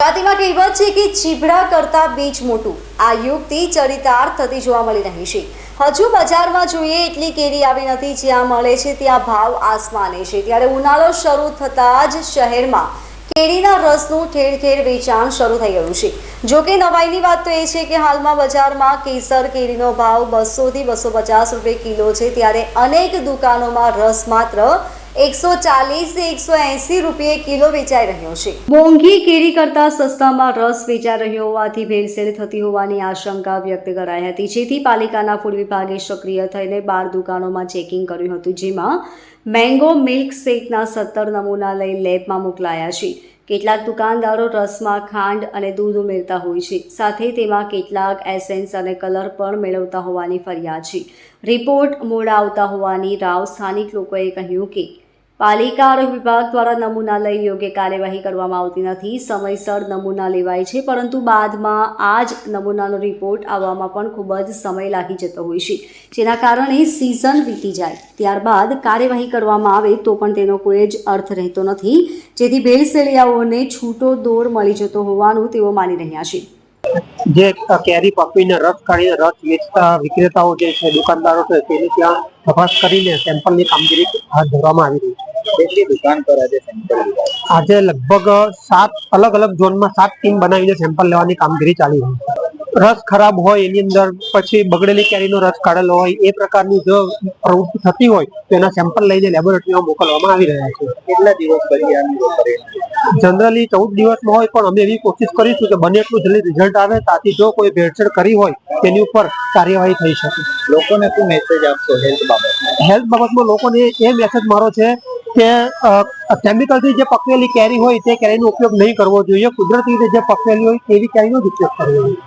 ગુજરાતીમાં કહેવત છે કે ચીભડા કરતા બીજ મોટું. આ યુક્તિ ચરિતાર્થ થતી જોવા મળી રહી છે. હજુ બજારમાં જોઈએ એટલી કેરી આવી નથી જ્યાં મળે છે ત્યાં ભાવ આસમાને છે. ત્યારે ઉનાળો શરૂ થતાં જ શહેરમાં કેરીના રસનું ઠેર ઠેર વેચાણ શરૂ થઈ ગયું છે. જોકે નવાઈની વાત તો એ છે કે હાલમાં બજારમાં કેસર કેરીનો ભાવ બસોથી બસો પચાસ રૂપિયા કિલો છે. ત્યારે અનેક દુકાનોમાં રસ માત્ર એકસો ચાલીસ એકસો એંસી રૂપિયે કિલો વેચાઈ રહ્યો છે. મોંઘી કેરી કરતાં સસ્તામાં રસ વેચાઈ રહ્યો હોવાથી ભેળસેળ થતી હોવાની આશંકા વ્યક્ત કરાઈ હતી. જેથી પાલિકાના ફૂડ વિભાગે સક્રિય થઈને બાર દુકાનોમાં ચેકિંગ કર્યું હતું, જેમાં મેંગો મિલ્ક શેકના સત્તર નમૂના લઈ લેબમાં મોકલાયા છે. કેટલાક દુકાનદારો રસમાં ખાંડ અને દૂધ ઉમેરતા હોય છે. સાથે તેમાં કેટલાક એસેન્સ અને કલર પણ મેળવતા હોવાની ફરિયાદ છે. રિપોર્ટ મોડા આવતા હોવાની રાવ સ્થાનિક લોકોએ કહ્યું કે પાલિકા આરોગ્ય વિભાગ દ્વારા નમૂના લઈ યોગ્ય કાર્યવાહી કરવામાં આવતી નથી. સમયસર નમૂના લેવાય છે, પરંતુ બાદમાં આ જ નમૂનાનો રિપોર્ટ આવવામાં પણ ખૂબ જ સમય લાગી જતો હોય છે, જેના કારણે સિઝન વીતી જાય. ત્યારબાદ કાર્યવાહી કરવામાં આવે તો પણ તેનો કોઈ જ અર્થ રહેતો નથી. જેથી ભેળસેળિયાઓને છૂટો દોર મળી જતો હોવાનું તેઓ માની રહ્યા છે. જે કેરી પકવીને રસ કાઢીને રસ વેચતા વિક્રેતાઓ જે છે, દુકાનદારો છે, તેની ત્યાં તપાસ કરીને સેમ્પલની કામગીરી હાથ ધરવામાં આવી રહી છે. કેટલી દુકાન પર આજે સેમ્પલ લીધા આજે લગભગ સાત અલગ અલગ ઝોનમાં સાત ટીમ બનાવીને સેમ્પલ લેવાની કામગીરી ચાલી રહી રસ ખરાબ હોય એની અંદર પછી બગડેલી કેરીનો રસ કાઢેલો હોય એ પ્રકારની જો પ્રવૃત્તિ થતી હોય તો એના સેમ્પલ લઈને લેબોરેટરીમાં મોકલવામાં આવી રહ્યા છે. કેટલા દિવસ પછી આનું જનરલી ચૌદ દિવસમાં હોય પણ અમે એવી કોશિશ કરીશું કે બને એટલું જલ્દી રિઝલ્ટ આવે તાથી જો કોઈ ભેળસેળ કરી હોય તેની ઉપર કાર્યવાહી થઈ શકે. લોકોને શું મેસેજ આપશો હેલ્થ બાબત હેલ્થ બાબતમાં લોકોને એ મેસેજ મારો છે કે કેમિકલથી જે પકવેલી કેરી હોય તે કેરીનો ઉપયોગ નહીં કરવો જોઈએ. કુદરતી રીતે જે પકવેલી હોય તેવી કેરીનો જ ઉપયોગ કરવો જોઈએ.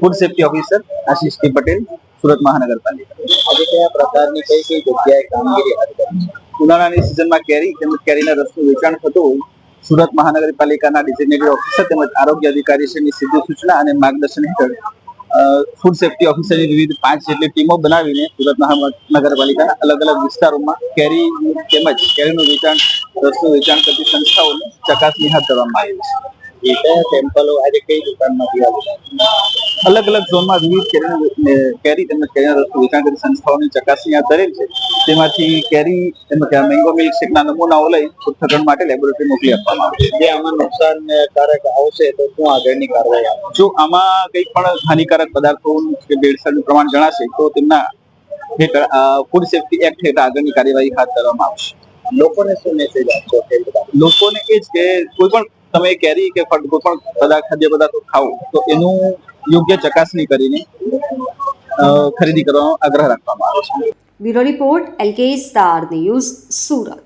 Food safety officer Ashish Patel Surat મહાનગરપાલિકા. આજે કયા પ્રકારની કઈ કઈ જગ્યાએ કામગીરી હાથ ધરી ઉનાળાની સિઝનમાં કેરી તેમજ કેરીના રસનું વેચાણ થતું હોય સુરત મહાનગરપાલિકાના ડિઝિગ્નેટેડ ઓફિસર તેમજ આરોગ્ય અધિકારીશ્રીની સીધી સૂચના અને માર્ગદર્શન હેઠળ ફૂડ સેફ્ટી ઓફિસરની વિવિધ પાંચ જેટલી ટીમો બનાવીને સુરત મહાનગરપાલિકા અલગ અલગ વિસ્તારોમાં કેરી તેમજ કેરીનું વેચાણ, રસનું વેચાણ કરતી સંસ્થાઓની ચકાસણી હાથ ધરવામાં આવી છે. એ કયા સેમ્પલો આજે કઈ દુકાનમાંથી આવ્યા અલગ અલગ ઝોનમાં વિવિધ કેરી તેમજ કેરીના રસ્તો વેચાણ કરી સંસ્થાઓની ચકાસણી હાથ ધરેલ છે. તેમાંથી કેરી તેમજ મેંગો મિલ્ક શેકના નમૂનાઓ લઈ પૃથ્થકરણ માટે લેબોરેટરી મોકલી આપવામાં આવશે જે આમાં નુકસાનકારક આવશે તો શું આગળની કાર્યવાહી જો આમાં કંઈ પણ હાનિકારક પદાર્થો કે ભેળસેળનું પ્રમાણ જણાશે તો તેમના હેઠળ ફૂડ સેફ્ટી એક્ટ હેઠળ આગળની કાર્યવાહી હાથ ધરવામાં આવશે. લોકોને શું મેસેજ આપશો? લોકોને એ જ કે કોઈ પણ તમે કેરી કે કોઈ પણ પદાર્થ ખાદ્ય પદાર્થો ખાઓ, તો એનું યોગ્ય ચકાસણી કરીને ખરીદી કરવાનો આગ્રહ રાખવામાં આવે છે. Bureau report LK star news Surat.